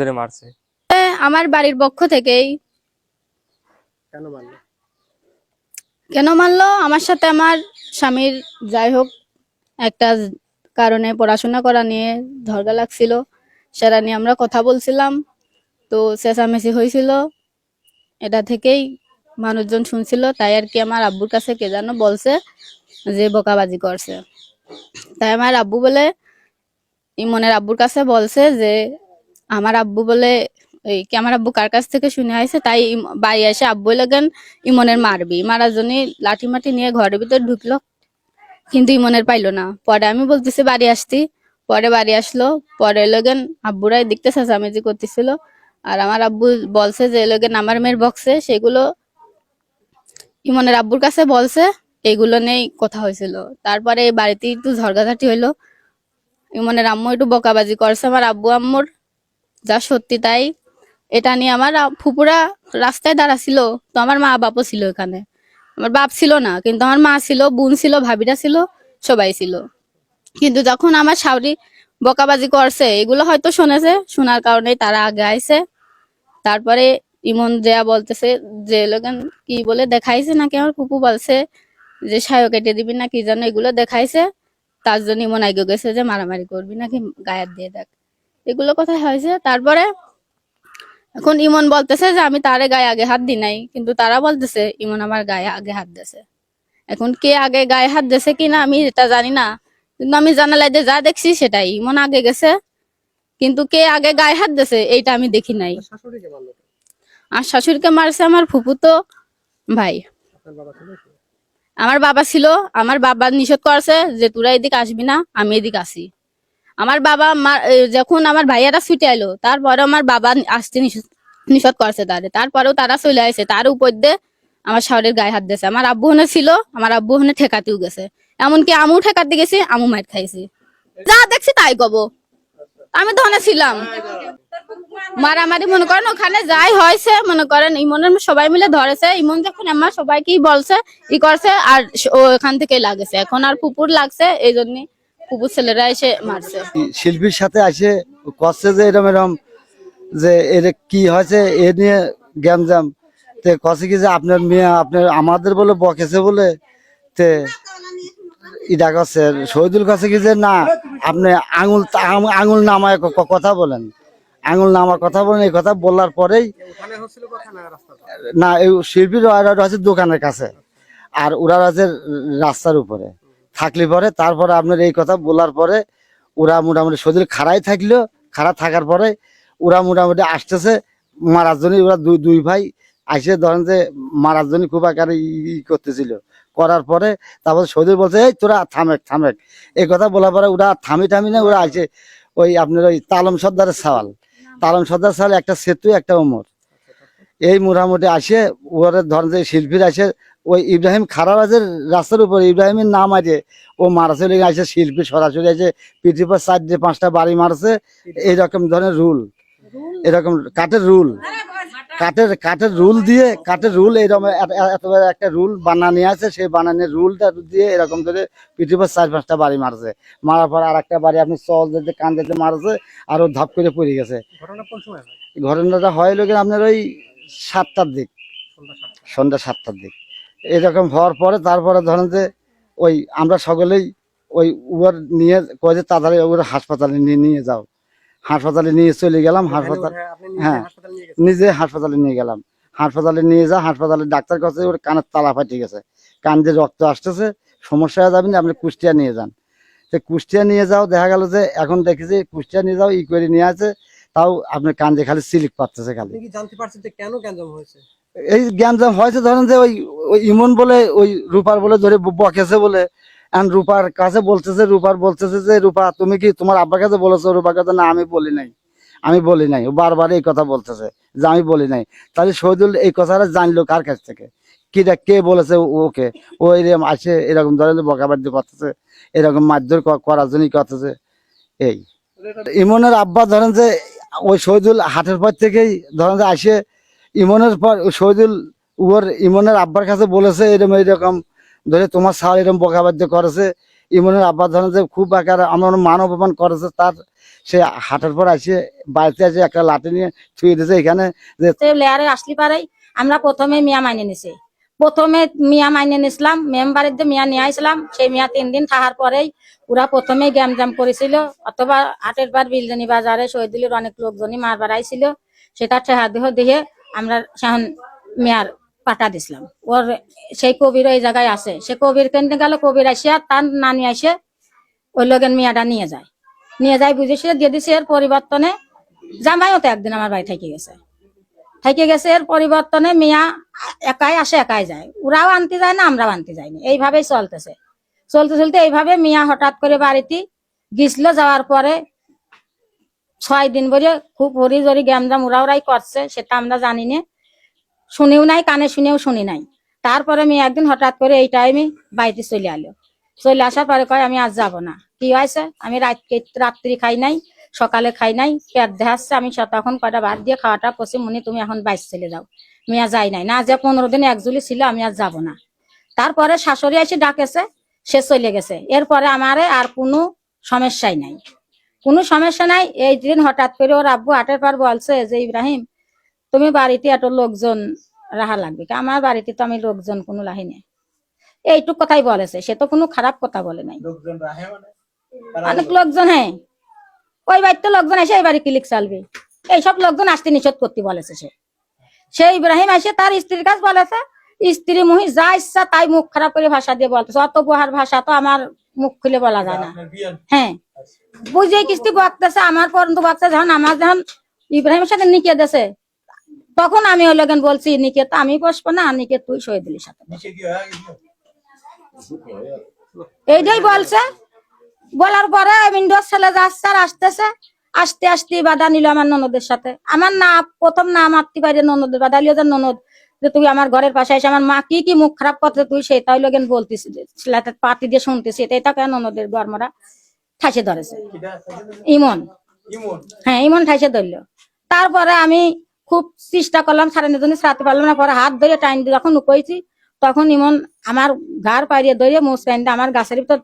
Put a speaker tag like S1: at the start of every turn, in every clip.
S1: ধরে মারছে।
S2: আমার বাড়ির পক্ষ থেকেই।
S3: কেন মারলো?
S2: কেন মানলো আমার সাথে আমার স্বামীর যাই হোক একটা কারণে পড়াশোনা করা নিয়ে ঝগড়া লাগছিল। সেটা নিয়ে আমরা কথা বলছিলাম। তো চেঁচামেচি হয়েছিল। এটা থেকেই মানুষজন শুনছিল। তাই আর কি আমার আব্বুর কাছে কে যেন বলছে যে বোকাবাজি করছে। তাই আমার আব্বু বলে ইমনের আব্বুর কাছে বলছে যে আমার আব্বু বলে, এই কি আমার আব্বু কার কাছ থেকে শুনে আইছে? তাই বাড়ি এসে আব্বু লাগেন ইমনের মারবি। মারার জন্য লাঠি মাটি নিয়ে ঘরের ভিতর ঢুকলো, কিন্তু ইমনের পাইলো না। পরে আমি বলতেছি, বাড়ি আসতি। পরে বাড়ি আসলো, পরে লগেন আব্বুরাই দেখতে চেঁচামেচি করতেছিল। আর আমার আব্বু বলছে যে লোকেন আমার মেয়ের বক্সে সেগুলো ইমনের আব্বুর কাছে বলছে, এগুলো নেই কথা হয়েছিল। তারপরে এই বাড়িতে একটু ঝরগাঝাটি হইল। ইমনের আম্মু একটু বকাবাজি করছে, আমার আব্বু আম্মুর। যা সত্যি তাই। এটা নিয়ে আমার ফুপুরা রাস্তায় দাঁড়া ছিল তো আমার মা বাপও ছিল এখানে। আমার বাপ ছিল না, কিন্তু আমার মা ছিল, বোন ছিল, ভাবিরা ছিল, সবাই ছিল। কিন্তু যখন আমার শাওরি বকাবাজি করছে, এগুলো হয়তো শুনেছে, শোনার কারণে তারা আগে আইছে। তারপরে ইমন দেয়া বলতেছে যে লোকেন কি বলে দেখাইছে নাকি? আমার ফুপু বলছে যে, সায়ও কেটে দিবি না, কি যেন এগুলো দেখাইছে? তার জন্য ইমন আগে গেছে যে, মারামারি করবি নাকি, গায়ের দিয়ে দেখ। এগুলো কোথায় হয়েছে। তারপরে এখন ইমন বলতেছে যে আমি তারে গায়ে আগে হাত দিই নাই। কিন্তু তারা বলতেছে ইমন আমার গায়ে আগে হাত দিয়েছে। এখন কে আগে গায়ে হাত দিয়েছে কিনা আমি এটা জানি না। কিন্তু আমি জানালাই যে যা দেখছি সেটাই। ইমন আগে গেছে কিন্তু কে আগে গায়ে হাত দিয়েছে এইটা আমি দেখি নাই? আর শাশুড়িকে মারছে আমার ফুপুতো ভাই? আমার বাবা ছিল আমার বাবা নিষেধ করছে যে তোরা এদিকে আসবি না আমি এদিকে আসি। আমার বাবা যখন আমার ভাইয়ারা ছুটে এলো তারপরে আমার বাবা আসতে নিষেধ করছে তারে। তারপরেও তারা চলে আসে তার উপর দিয়ে আমার শাওরের গায়ে হাত দিয়েছে। আমার আব্বু হনে ছিল, আমার আব্বু হনে ঠেকাতেও গেছে। এমনকি আমু ঠেকাতে গেছি আমু মাইর খাইছি। যা দেখছি তাই কব। আমি তো ছিলাম। মারামারি মনে করেন, ওখানে যাই হয়েছে, মনে করেন, ইমনের সবাই মিলে ধরেছে। ইমন যখন আমার সবাইকেই বলছে, ই করছে, আর স- ও এখান থেকে লাগেছে। এখন আর পুকুর লাগছে, এই জন্য পুকুর ছেলেরা এসে মারছে।
S4: শিল্পীর সাথে আসে করছে যে এরম এরম যে এর কি হয়েছে এ নিয়ে গ্যামজাম তে কছে কি যে আপনার মেয়ে আপনার আমাদের বলে বকেছে বলে তে ইটা করছে। শহীদুল কাছে কি যে না আপনি আঙুল আঙুল নামায় কথা বলেন। আঙুল নামার কথা বলেন এই কথা বলার পরেই
S3: ওখানে হচ্ছিল কথা না
S4: এই শিল্পীর দোকানের কাছে। আর ওরা আছে রাস্তার উপরে। থাকলে পরে, তারপরে আপনার এই কথা বলার পরে ওরা মোটামুটি শরীর খাড়াই থাকল, খাড়া থাকার পরে ওরা মোটামুটি আসতেছে, মারার ওরা দুই দুই ভাই আসে, ধরেন যে মারার জন্য খুব আকারে ই করতেছিল। করার পরে তারপর সৌদি বলছে, এই তোরা থামেক থামেক এই কথা বলার পরে ওরা থামি থামি না, ওরা আসে ওই আপনার ওই তালম সর্দারের সাওয়াল। তালম সর্দার সাওয়াল একটা সেতু, একটা ওমর। এই মোটামুটি আসে, ওরা ধরেন যে শিল্পীর আসে ওই ইব্রাহিম খারারাজের রাস্তার উপর ইব্রাহিমের নাম আছে। ও মারা চলে আসে শিল্পী সরাসরি আছে পৃথিবীর পর চারটে পাঁচটা বাড়ি মারছে। এইরকম ধরনের রুল। এরকম কাঠের রুল। কাঠের কাঠের রুল দিয়ে কাঠের রুল এইরকম একটা রুল বানানি আছে সেই বানানোর রুলটা দিয়ে এরকম করে পৃথিবীর চার পাঁচটা বাড়ি মারছে। মারার পর আর একটা বাড়ি আপনি চল যেতে কান যেতে মারছে আর ও ধাপ করে পড়ে গেছে।
S3: ঘটনা কোন সময় হয়?
S4: ঘটনাটা হয় লোকের আপনার ওই সাতটার দিক।
S3: সন্ধ্যা
S4: সাতটার দিক। এরকম হওয়ার পরে তারপরে ধরেন যে ওই আমরা সকলেই ওই উবার নিয়ে কয়ে যে তাড়াতাড়ি ওর হাসপাতালে নিয়ে নিয়ে যাও। হাসপাতালে নিয়ে চলে গেলাম হাসপাতাল
S3: হ্যাঁ, নিজে। হাসপাতালে নিয়ে
S4: গেলাম। হাসপাতালে নিয়ে যা হাসপাতালে ডাক্তার কাছে ওর কানের তালা ফাটে গেছে। কান দিয়ে রক্ত আসতেছে সমস্যা হয়ে যাবেন আপনি কুষ্টিয়া নিয়ে যান। তো কুষ্টিয়া নিয়ে যাও দেখা গেল যে এখন দেখেছি কুষ্টিয়া নিয়ে যাও ই করে নিয়ে আছে তাও আপনার কান দিয়ে খালি সিলিক পাচ্ছে খালি।
S3: জানতে পারছেন যে কেন গ্যাঞ্জাম হয়েছে?
S4: এই জ্ঞান জ্ঞানজাম হয়েছে ধরেন যে ওই ওই ইমন বলে, ওই রূপার বলে, ধরে বকেছে বলে রূপার কাছে বলতেছে, রূপার বলতেছে যে, রূপা, তুমি কি তোমার আব্বার কাছে বলেছ? রূপার কাছে, না, আমি বলি নাই। আমি বলি নাই। বারবার এই কথা বলতেছে যে, আমি বলি নাই। তাহলে শহীদুল এই কথাটা জানলো কার কাছ থেকে? কিটা কে বলেছে ওকে? ও এরকম আসে, এরকম ধরেন বকাবাদ্য করতেছে, এরকম মারধর করার জন্যই করতেছে, এই। ইমনের আব্বা ধরেন যে, ওই শহীদুল হাটের পর থেকেই ধরেন যে আসে ইমনের পর শহীদুল ওর ইমনের আব্বার কাছে বলেছে এরকম এরকম ধরে তোমার স্যার এরকম বকাবাদ্য করেছে। ইমনের আব্বা ধরেন যে খুব আকার আমার মান অপমান করেছে, তার সে হাটের পর আসে, বাড়িতে এসে একটা লাঠি নিয়ে থুয়ে দিয়েছে এখানে যে
S1: লেয়ারে আসলি পারাই, আমরা প্রথমে মিয়া মাইনে নিছি। প্রথমে মিয়া মাইনে নিছিলাম, মেম্বারের দিয়ে মিয়া নিয়ে আসলাম সেই মিয়া তিন দিন থাকার পরেই ওরা প্রথমে গ্যাম জাম করেছিল, অথবা হাটের বার বিলজনি বাজারে শহীদুলের অনেক লোকজনই মারবার আইছিল, সেটা ঠেহা দেহ দিয়ে আমরা মিয়ার পাঠা দিছিলাম। ওর সেই কবির ওই জায়গায় আছে। সে কবির কেন্দ্রে গেল, কবির আসিয়া তার নানি আসে, ওই লগেন মিয়াটা নিয়ে যায়। নিয়ে যায় বুঝেছে দিয়ে দিছে, এর পরিবর্তনে জামাইও তো একদিন আমার বাড়ি থেকে গেছে। থেকে গেছে, এর পরিবর্তনে মিয়া একাই আসে, একাই যায়। ওরাও আনতে যায় না, আমরাও আনতে যাই না এইভাবেই চলতেছে। চলতে চলতে এইভাবে মিয়া হঠাৎ করে বাড়িতে গিসল যাওয়ার পরে ছয় দিন বলে খুব হরি জরি গ্যামজাম উড়া উড়াই করছে, সেটা আমরা জানি না। শুনেও নাই, কানে শুনেও শুনি নাই। তারপরে আমি একদিন হঠাৎ করে এই টাইমে বাড়িতে চলে আলো চলে আসার পরে কয়, আমি আজ যাব না। কি হয়েছে? আমি রাত রাত্রি খাই নাই, সকালে খাই নাই, পেট দেখাচ্ছে আমি তখন কয়টা ভাত দিয়ে খাওয়াটা পছি মনে তুমি এখন বাইশ চলে যাও। মেয়া যাই নাই। না, যে পনেরো দিন একজুলি ছিল, আমি আর যাব না। তারপরে শাশুড়ি এসে ডাকেছে, সে চলে গেছে। এরপরে আমারে আর কোনো সমস্যাই নাই। কোনো সমস্যা নাই। এই দিন হঠাৎ করে ওর আব্বু হাটের পর বলছে যে ইব্রাহিম তুমি বাড়িতে এত লোকজন রাহা লাগবে আমার বাড়িতে তো আমি লোকজন কোনো লাহি নেই। এইটুক কথাই বলেছে। সে তো কোনো খারাপ কথা বলে নাই। অনেক লোকজন হ্যাঁ। ওই বাড়িতে লোকজন এসে এই বাড়ি ক্লিক চালবে। এইসব লোকজন আসতে নিষেধ করতে বলেছে সে। সে ইব্রাহিম এসে তার স্ত্রীর কাছে বলেছে স্ত্রী মহি যা ইচ্ছা তাই মুখ খারাপ করে ভাষা দিয়ে বলতেছে। অত বহার ভাষা তো আমার মুখ খুলে বলা যায় না। হ্যাঁ। বুঝে কিস্তি বকতেছে আমার পর্যন্ত বকতেছে যখন আমার যখন ইব্রাহিমের সাথে নিকে দেছে তখন আমি ওই লগেন বলছি নিকে তো আমি বসবো না নিকে তুই শহীদুলির সাথে এইটাই বলছে। বলার পরে উইন্ডোর ছেলে যাচ্ছে আর আসতেছে। আসতে আসতে বাধা নিল আমার ননদের সাথে। আমার না প্রথম না মারতে পারে ননদের বাধা লিও যে ননদ যে তুই আমার ঘরের পাশে এসে আমার মা কি কি মুখ খারাপ করতে তুই সেটাই লগেন বলতিস ছেলেটা পাতি দিয়ে শুনতেছি এটা কেন ননদের গরমরা ঠাসে ধরেছে? ইমন। হ্যাঁ ইমন ঠাইসে ধরলো। তারপরে আমি খুব চেষ্টা করলাম সাড়ে নজনে সারাতে পারলাম না পরে হাত ধরে টাইম দিয়ে যখন উকইছি তখন ইমন আমার ঘাড় পাড়িয়ে ধরে মোস টাইম আমার গাছের ভিতর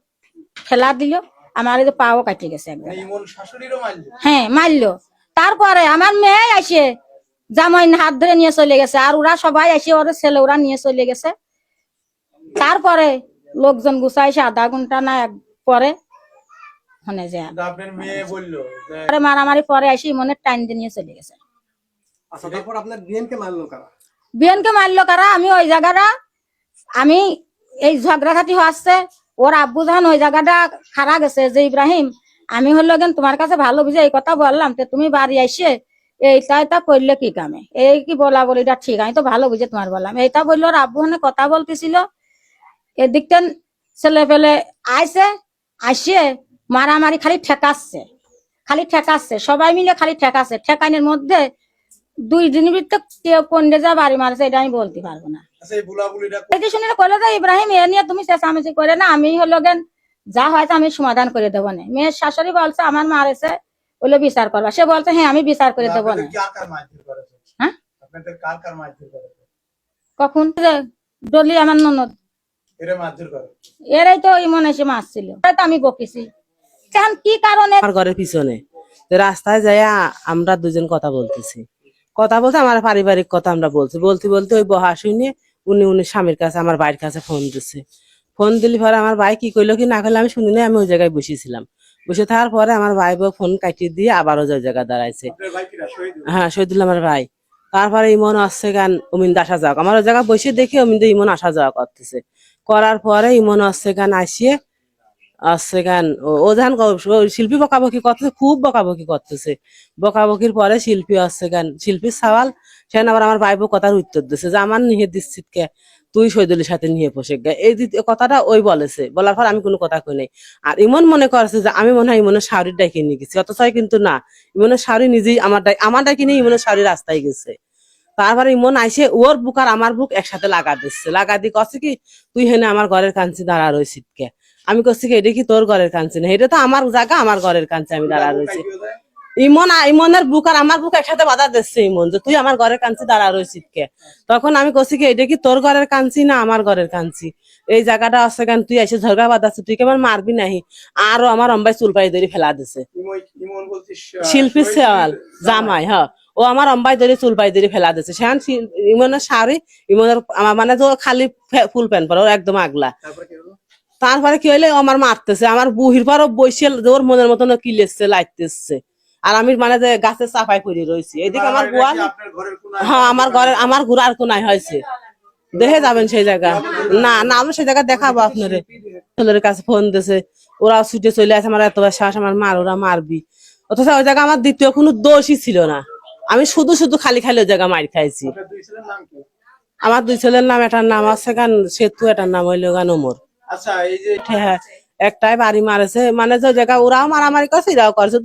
S1: ফেলা দিল আমার পাও কাটিয়ে গেছে একদম হ্যাঁ মারলো। তারপরে আমার মেয়ে আসে জামাই হাত ধরে নিয়ে চলে গেছে। আর ওরা সবাই আসে ওর ছেলে ওরা নিয়ে চলে গেছে। তারপরে লোকজন গুছাইছে আধা ঘণ্টা না এক পরে ওখানে যে পরে মারামারি পরে আসি মনের টাইম দিয়ে নিয়ে চলে গেছে।
S3: আচ্ছা তারপর আপনার বিএনকে মারলো কারা?
S1: বিয়ানকে মারলো কারা? আমি ওই জায়গাটা আমি এই ঝগড়াঝাটি হচ্ছে ওর আব্বু যখন ওই জায়গাটা খারা গেছে। যে ইব্রাহিম আমি হলো তোমার কাছে ভালো বুঝে এই কথা বললাম তো তুমি বাড়ি এসে এইটা এটা করলে কি কামে? এই কি বলা বলিটা ঠিক আমি তো ভালো বুঝে তোমার বললাম। এইটা বলল আব্বু হনে কথা বলতেছিল। এদিকটা ছেলে পেলে আইসে আসে মারামারি খালি ঠেকাচ্ছে খালি ঠেকাচ্ছে সবাই মিলে খালি ঠেকাচ্ছে। ঠেকানের মধ্যে দুই দিনের ভিতরে কেউ কোনটা যা বাড়ি মারছে এটা আমি বলতে পারব না।
S5: আচ্ছা
S1: এটি শুনে যে ইব্রাহিম এ নিয়ে তুমি চেঁচামেচি করে না আমি হলো গেন যা হয়তো আমি সমাধান করে দেবো না। মেয়ের শাশুড়ি বলছে আমার মারেছে বলে বিচার করবা। সে বলছে হ্যাঁ আমি বিচার করে দেবো না। হ্যাঁ? কখন? ডলি আমার ননদ।
S5: এরা মারধর করে।
S1: এরাই তো ইমন এসে মারছিল। এরাই তো আমি বকেছি। এখন কি কারণে?
S6: আমার ঘরের পিছনে। রাস্তায় যাইয়া আমরা দুজন কথা বলতেছি। কথা বলতে আমার পারিবারিক কথা আমরা বলছি। বলতে বলতে ওই বহা শুনে উনি উনি স্বামীর কাছে আমার বাড়ির কাছে ফোন দিচ্ছে ফোন দিলি পরে আমার ভাই কি করল কি না করল আমি শুনি নাই আমি ওই জায়গায় বসেছিলাম। বসে থাকার পরে আমার ভাই বউ ফোন কাটিয়ে দিয়ে আবারও ওই জায়গায় দাঁড়াইছে। হ্যাঁ শহীদুল আমার ভাই। তারপরে ইমন আসছে গান অমিন্দ আসা যাওয়া আমার ওই জায়গায় বসে দেখি অমিন্দ ইমন আসা যাওয়া করতেছে। করার পরে ইমন আসছে গান আসিয়ে আসছে গান। ও- যখন শিল্পী বকাবকি করতেছে খুব বকাবকি করতেছে। বকাবকির পরে শিল্পী আসছে গান। শিল্পীর সওয়াল সেখানে আবার আমার ভাইবো কথার উত্তর দিচ্ছে যে আমার নিয়ে দিচ্ছিস কে তুই শহীদুলের সাথে নিয়ে গে। এই কথাটা ওই বলেছে। বলার পর আমি কোনো কথা কই নাই। আর ইমন মনে করছে যে, আমি মনে হয় ইমনের শাড়ির ডাইকে নিয়ে গেছি। অথচ কিন্তু না, ইমনের শাড়ি নিজেই আমার ডাই আমার ডাইকে নিয়ে ইমনের শাড়ি রাস্তায় গেছে। তারপরে ইমন আইসে, ওর বুক আর আমার বুক একসাথে লাগা দিচ্ছে। লাগা দিয়ে কছে কি, তুই হেনে আমার ঘরের কাঞ্চি দাঁড়া রয়েছিস কে? আমি করছি কি, এটা কি তোর ঘরের কাঞ্চি না? এটা তো আমার জায়গা, আমার ঘরের কাঞ্চি, আমি দাঁড়া রয়েছি ইমন ইমনের বুক আর আমার বুক একসাথে বাধা দিচ্ছে ইমন যে তুই আমার ঘরের কাঞ্চি দাঁড়া রয়েছিস কে তখন আমি কছি কি এটা কি তোর ঘরের কাঞ্চি না আমার ঘরের কাঞ্চি? এই জায়গাটা আছে কেন? তুই এসে ঝরগা বাঁধাচ্ছিস তুই কেমন মারবি নাহি? আরও আমার অম্বাই চুল পাই ধরে ফেলা দিছে। শিল্পী
S5: শিল্পী-
S6: জামাই হ্যাঁ ও আমার অম্বাই ধরে চুল পাই ধরে ফেলা দিছে। সেখান ইমনের শাড়ি ইমনের আমার মানে তো খালি ফুল প্যান্ট পরে ওর একদম আগলা।
S5: তারপরে কি
S6: হইলে আমার মারতেছে আমার বুহির পরও বসে ওর মনের মতন কিলেছে লাইতেছে আর আমি মানে যে গাছের চাপাই পড়ে রয়েছি। এদিকে আমার গোয়াল হ্যাঁ আমার ঘরের আমার ঘুরার কোনায় হয়েছে। দেখে যাবেন সেই জায়গা। না না আমি সেই জায়গা দেখাবো আপনারে। ছেলের কাছে ফোন দিছে ওরা ছুটে চলে আসে আমার এতবার শ্বাস আমার মার ওরা মারবি। অথচ ওই জায়গা আমার দ্বিতীয় কোনো দোষই ছিল না। আমি শুধু শুধু খালি খালি ওই জায়গা মার খাইছি। আমার দুই ছেলের নাম এটার নাম আছে গান সেতু এটার নাম হইল গান ওমর।
S5: আচ্ছা এই যে
S6: হ্যাঁ একটাই বাড়ি মারেছে। মানে যে জায়গা ওরাও মারামারি করছে এরাও করছে।